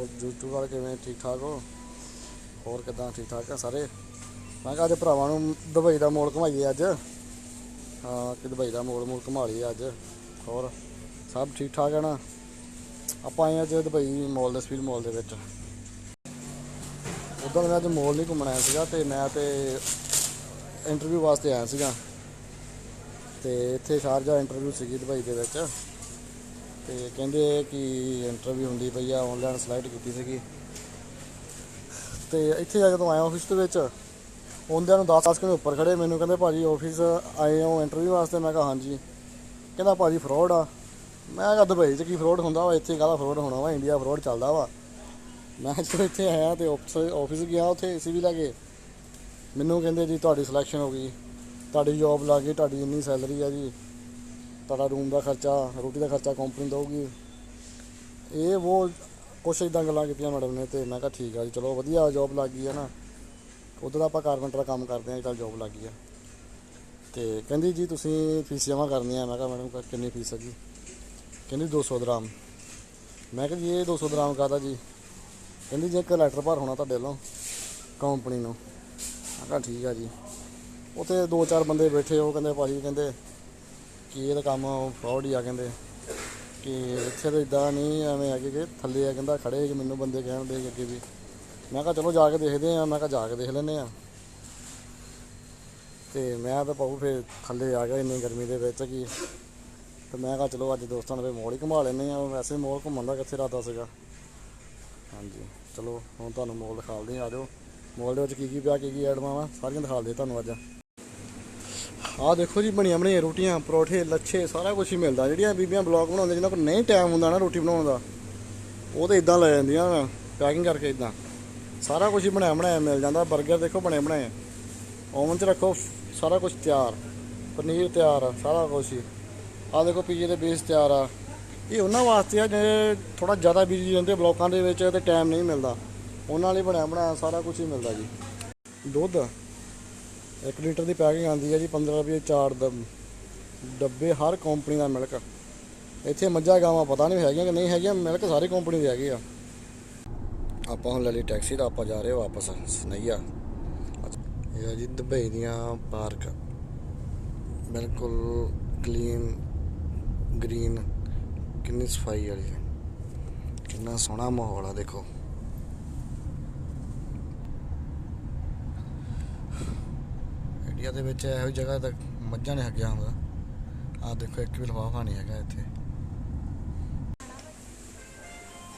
ਹੋਰ YouTube ਵਾਲੇ ਕਿਵੇਂ? ਠੀਕ ਠਾਕ ਹੋ? ਹੋਰ ਕਿਦਾਂ? ਠੀਕ ਠਾਕ ਆ ਸਾਰੇ? ਮੈਂ ਕਿਹਾ ਅੱਜ ਭਰਾਵਾਂ ਨੂੰ ਦੁਬਈ ਦਾ ਮੋਲ ਘੁਮਾਈਏ ਅੱਜ। ਹਾਂ, ਕਿ ਦੁਬਈ ਦਾ ਮੋਲ ਮੋਲ ਘੁਮਾ ਲਈਏ ਅੱਜ। ਹੋਰ, ਸਭ ਠੀਕ ਠਾਕ ਹੈ ਨਾ? ਆਪਾਂ ਆਏ ਅੱਜ ਦੁਬਈ ਮੋਲ ਦੇ, ਸਪੀਡ ਮੋਲ ਦੇ ਵਿੱਚ। ਉਦੋਂ ਮੈਂ ਅੱਜ ਮੋਲ ਨਹੀਂ ਘੁੰਮਣ ਆਇਆ ਸੀਗਾ ਤੇ ਮੈਂ ਤੇ ਇੰਟਰਵਿਊ ਵਾਸਤੇ ਆਇਆ ਸੀਗਾ। ਤੇ ਇੱਥੇ ਸ਼ਾਰਜਾ ਇੰਟਰਵਿਊ ਸੀਗੀ ਦੁਬਈ ਦੇ ਵਿੱਚ। ਤੇ ਕਹਿੰਦੇ ਕਿ ਇੰਟਰਵਿਊ ਹੁੰਦੀ ਪਈ ਆ ਆਨਲਾਈਨ ਸਲਾਈਡ ਕੀਤੀ ਸੀਗੀ। ਤੇ ਇੱਥੇ ਜਦੋਂ ਆਇਆ ਆਫਿਸ ਦੇ ਵਿੱਚ? ਉਹਦਿਆਂ ਨੂੰ 10 10 ਉੱਪਰ ਖੜੇ। ਮੈਨੂੰ ਕਹਿੰਦੇ, ਭਾਜੀ ਆਫਿਸ ਆਏ ਹੋ ਇੰਟਰਵਿਊ ਵਾਸਤੇ? ਮੈਂ ਕਿਹਾ, ਹਾਂਜੀ। ਕਹਿੰਦਾ, ਭਾਜੀ ਫਰਾਡ ਆ। ਮੈਂ ਕਿਹਾ ਦੁਬਈ 'ਚ ਕੀ ਫਰਾਡ ਹੁੰਦਾ ਵਾ? ਇੱਥੇ ਕਾਹਦਾ ਫਰਾਡ ਹੋਣਾ ਵਾ? ਇੰਡੀਆ ਫਰਾਡ ਚੱਲਦਾ ਵਾ। ਮੈਂ ਜਦੋਂ ਇੱਥੇ ਆਇਆ ਤੇ ਆਫਿਸ ਆਫਿਸ ਗਿਆ, ਉੱਥੇ ਏਸੀ ਵੀ ਲੱਗੇ ਮੈਨੂੰ ਕਹਿੰਦੇ, ਜੀ, ਤੁਹਾਡੀ ਸਿਲੈਕਸ਼ਨ ਹੋ ਗਈ। ਤੁਹਾਡੀ ਜੌਬ ਲੱਗ ਗਈ, ਤੁਹਾਡੀ ਇੰਨੀ ਸੈਲਰੀ ਆ ਜੀ। ਤੁਹਾਡਾ ਰੂਮ ਦਾ ਖਰਚਾ, ਰੋਟੀ ਦਾ ਖਰਚਾ ਕੰਪਨੀ ਦੇਊਗੀ। ਇਹ ਉਹ ਕੁਛ ਇਦਾਂ ਗੱਲਾਂ ਕੀਤੀਆਂ ਮੈਡਮ ਨੇ ਤੇ ਮੈਂ ਕਿਹਾ ਠੀਕ ਆ ਜੀ, ਚਲੋ ਵਧੀਆ ਜੌਬ ਲੱਗ ਗਈ ਹੈ ਨਾ। ਉਧਰ ਆਪਾਂ ਕਾਰਪੈਂਟਰ ਦਾ ਕੰਮ ਕਰਦੇ ਆ ਚੱਲ ਜੌਬ ਲੱਗ ਗਈ ਆ ਤੇ ਕਹਿੰਦੀ ਜੀ ਤੁਸੀਂ ਫੀਸ ਜਮ੍ਹਾਂ ਕਰਨੀ ਆ ਮੈਂ ਕਿਹਾ ਮੈਡਮ ਕਿੰਨੀ ਫੀਸ ਹੈ ਜੀ? ਕਹਿੰਦੀ 200 ਦਰਾਮ। ਮੈਂ ਕਿਹਾ ਜੀ ਇਹ 200 ਦਰਾਮ ਕਾਹਦਾ ਜੀ? ਕਹਿੰਦੀ ਜੇ ਇੱਕ ਲੈਟਰ ਭਰ ਹੋਣਾ ਤੁਹਾਡੇ ਵੱਲੋਂ ਕੰਪਨੀ ਨੂੰ। ਮੈਂ ਕਿਹਾ ਠੀਕ ਆ ਜੀ। ਉੱਥੇ ਦੋ ਚਾਰ ਬੰਦੇ ਬੈਠੇ, ਉਹ ਕਹਿੰਦੇ ਭਾਜੀ ਕਹਿੰਦੇ ਕਿ ਇਹਦਾ ਕੰਮ ਫਰਾਡ ਹੀ ਆ ਕਹਿੰਦੇ। ਕਿ ਇੱਥੇ ਤਾਂ ਇਦਾਂ ਨਹੀਂ, ਐਵੇਂ ਹੈਗੇ ਕਿ ਥੱਲੇ ਆ ਕਹਿੰਦਾ ਖੜੇ ਕਿ ਮੈਨੂੰ ਬੰਦੇ ਕਹਿਣ ਦੇ ਅੱਗੇ ਵੀ। ਮੈਂ ਕਿਹਾ ਚਲੋ ਜਾ ਕੇ ਦੇਖਦੇ ਆ, ਮੈਂ ਕਿਹਾ ਜਾ ਕੇ ਦੇਖ ਲੈਂਦੇ ਆ। ਤੇ ਮੈਂ ਤਾਂ ਪਾਉ ਫਿਰ ਥੱਲੇ ਆ ਗਿਆ ਇੰਨੀ ਗਰਮੀ ਦੇ ਵਿੱਚ ਕਿ ਤੇ ਮੈਂ ਕਿਹਾ ਚਲੋ ਅੱਜ ਦੋਸਤਾਂ ਨਾਲ ਮੋਲ ਹੀ ਘੁਮਾ ਲੈਂਦੇ ਆ। ਵੈਸੇ ਮੋਲ ਘੁੰਮਣ ਦਾ ਕਿੱਥੇ ਇਰਾਦਾ ਸੀਗਾ? ਹਾਂਜੀ, ਚਲੋ ਹੁਣ ਤੁਹਾਨੂੰ ਮੋਲ ਦਿਖਾਉਂਦੇ ਆ। ਜਾਓ। ਮੋਲ ਦੇ ਵਿੱਚ ਕੀ ਕੀ ਪਿਆ, ਕੀ ਕੀ ਐਡਮਾਂ ਵਾ ਸਾਰੀਆਂ ਦਿਖਾ ਦੇ ਤੁਹਾਨੂੰ ਅੱਜ। ਆਹ ਦੇਖੋ ਜੀ ਬਣੀਆਂ ਬਣੀਆਂ ਰੋਟੀਆਂ, ਪਰੌਠੇ, ਲੱਛੇ, ਸਾਰਾ ਕੁਝ ਹੀ ਮਿਲਦਾ। ਜਿਹੜੀਆਂ ਬੀਬੀਆਂ ਬਲੌਗ ਬਣਾਉਂਦੇ ਜਿਨ੍ਹਾਂ ਕੋਲ ਨਹੀਂ ਟਾਈਮ ਹੁੰਦਾ ਨਾ ਰੋਟੀ ਬਣਾਉਣ ਦਾ, ਉਹ ਤਾਂ ਇਦਾਂ ਲੈ ਜਾਂਦੀਆਂ ਪੈਕਿੰਗ ਕਰਕੇ ਇਦਾਂ ਸਾਰਾ ਕੁਝ ਹੀ ਬਣਾਇਆ ਬਣਾਇਆ ਮਿਲ ਜਾਂਦਾ 버ਗਰ ਦੇਖੋ ਬਣੇ ਬਣਾਏ। ਓਵਨ 'ਚ ਰੱਖੋ, ਸਾਰਾ ਕੁਝ ਤਿਆਰ। ਪਨੀਰ ਤਿਆਰ ਆ, ਸਾਰਾ ਕੁਝ ਹੀ। ਆਹ ਦੇਖੋ ਪੀਜ਼ੇ ਦੇ ਬੇਸ ਤਿਆਰ ਆ। ਇਹ ਉਹਨਾਂ ਵਾਸਤੇ ਆ ਜਿਹੜੇ ਥੋੜਾ ਜ਼ਿਆਦਾ ਬਿਜ਼ੀ ਰਹਿੰਦੇ ਬਲੌਕਾਂ ਦੇ ਵਿੱਚ ਤੇ ਟਾਈਮ ਨਹੀਂ ਮਿਲਦਾ। ਉਹਨਾਂ ਲਈ ਬਣਿਆ ਬਣਾਇਆ ਸਾਰਾ ਕੁਝ ਹੀ ਮਿਲਦਾ ਜੀ। ਦੁੱਧ। 1 ਲੀਟਰ ਦੀ ਪੈਕਿੰਗ ਆਉਂਦੀ ਹੈ ਜੀ 15 ਰੁਪਏ ਚਾਰ ਦ, ਡੱਬੇ ਹਰ ਕੰਪਨੀ ਦਾ ਮਿਲਕ ਇੱਥੇ ਮੱਝਾਂ ਗਾਵਾਂ ਪਤਾ ਨਹੀਂ ਹੈਗੀਆਂ ਕਿ ਨਹੀਂ ਹੈਗੀਆਂ ਮਿਲਕ ਸਾਰੀ ਕੰਪਨੀ ਦੇ ਹੈਗੇ ਆ। ਆਪਾਂ ਹੁਣ ਲੈ ਲਈ ਟੈਕਸੀ ਤਾਂ ਆਪਾਂ ਜਾ ਰਹੇ ਵਾਪਸ, ਸਨਈਆ। ਇਹ ਆ ਜੀ ਦੁਬਈ ਦੀਆਂ ਪਾਰਕ ਬਿਲਕੁਲ ਕਲੀਨ ਗ੍ਰੀਨ ਕਿੰਨੀ ਸਫ਼ਾਈ ਵਾਲੀ ਹੈ। ਕਿੰਨਾ ਸੋਹਣਾ ਮਾਹੌਲ ਆ, ਦੇਖੋ। ਇੰਡੀਆ ਦੇ ਵਿੱਚ ਇਹੋ ਜਿਹੀ ਜਗ੍ਹਾ ਤੱਕ ਮੱਝਾਂ ਨੇ ਹੱਗਿਆ ਹੁੰਦਾ। ਆਹ ਦੇਖੋ, ਇੱਕ ਵੀ ਲਫਾਫਾ ਨਹੀਂ ਹੈਗਾ ਇੱਥੇ।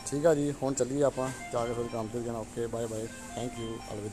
ਠੀਕ ਆ ਜੀ, ਹੁਣ ਚੱਲੀਏ ਆਪਾਂ, ਜਾ ਕੇ ਫਿਰ ਕੰਮ ਤੇ ਜਾਣਾ। Okay bye bye thank you ਅਲਵਿਦਾ।